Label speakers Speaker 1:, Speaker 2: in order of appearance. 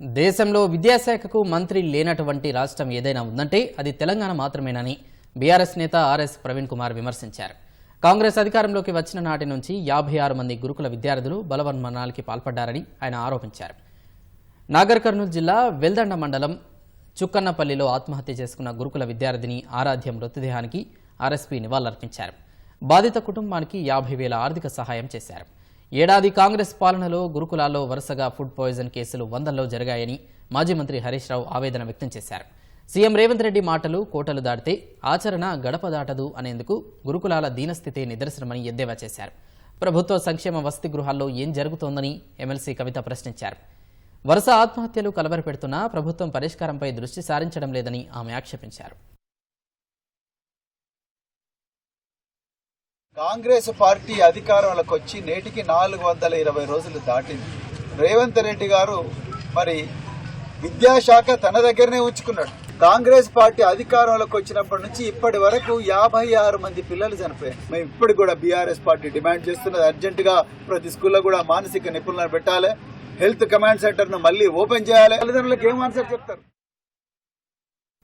Speaker 1: దేశంలో విద్యాశాఖకు మంత్రి లేనటువంటి రాష్ట్రం ఏదైనా ఉందంటే అది తెలంగాణ మాత్రమేనని బీఆర్ఎస్ నేత ఆర్ఎస్ ప్రవీణ్ కుమార్ విమర్శించారు. కాంగ్రెస్ అధికారంలోకి వచ్చిన నాటి నుంచి యాభై ఆరు మంది గురుకుల విద్యార్థులు బలవన్మరణాలకి పాల్పడ్డారని ఆయన ఆరోపించారు. నాగర్ కర్నూలు జిల్లా వెల్దండ మండలం చుక్కన్నపల్లిలో ఆత్మహత్య చేసుకున్న గురుకుల విద్యార్థిని ఆరాధ్య మృతదేహానికి ఆర్ఎస్పీ నివాళులర్పించారు. బాధిత కుటుంబానికి యాభై వేల ఆర్థిక సహాయం చేశారు. ఏడాది కాంగ్రెస్ పాలనలో గురుకులాల్లో వరుసగా ఫుడ్ పాయిజన్ కేసులు వందల్లో జరిగాయని మాజీ మంత్రి హరీష్ రావు ఆవేదన వ్యక్తం చేశారు. సీఎం రేవంత్ రెడ్డి మాటలు కోటలు దాటితే ఆచరణ గడప దాటదు అనేందుకు గురుకులాల దీనస్థితి నిదర్శనమని ఎద్దేవా చేశారు. ప్రభుత్వ సంక్షేమ వసతి గృహాల్లో ఏం జరుగుతోందని ఎమ్మెల్సీ కవిత ప్రశ్నించారు. వరుస ఆత్మహత్యలు కలవరపెడుతున్నా ప్రభుత్వం పరిష్కారంపై దృష్టి సారించడం లేదని ఆమె ఆక్షేపించారు.
Speaker 2: కాంగ్రెస్ పార్టీ అధికారంలోకి వచ్చి నేటికి నాలుగు వందల ఇరవై రోజులు దాటింది. రేవంత్ రెడ్డి గారు మరి విద్యాశాఖ తన దగ్గరనే ఉంచుకున్నాడు. కాంగ్రెస్ పార్టీ అధికారంలోకి వచ్చినప్పటి నుంచి ఇప్పటి వరకు యాభై ఆరు మంది పిల్లలు చనిపోయారు. మేము ఇప్పుడు కూడా బీఆర్ఎస్ పార్టీ డిమాండ్ చేస్తున్నది. అర్జెంట్గా ప్రతి స్కూల్లో కూడా మానసిక నిపుణులను పెట్టాలి. హెల్త్ కమాండ్ సెంటర్ను మళ్ళీ ఓపెన్ చేయాలి. తల్లిదండ్రులకు ఏం ఆన్సర్ చెప్తారు?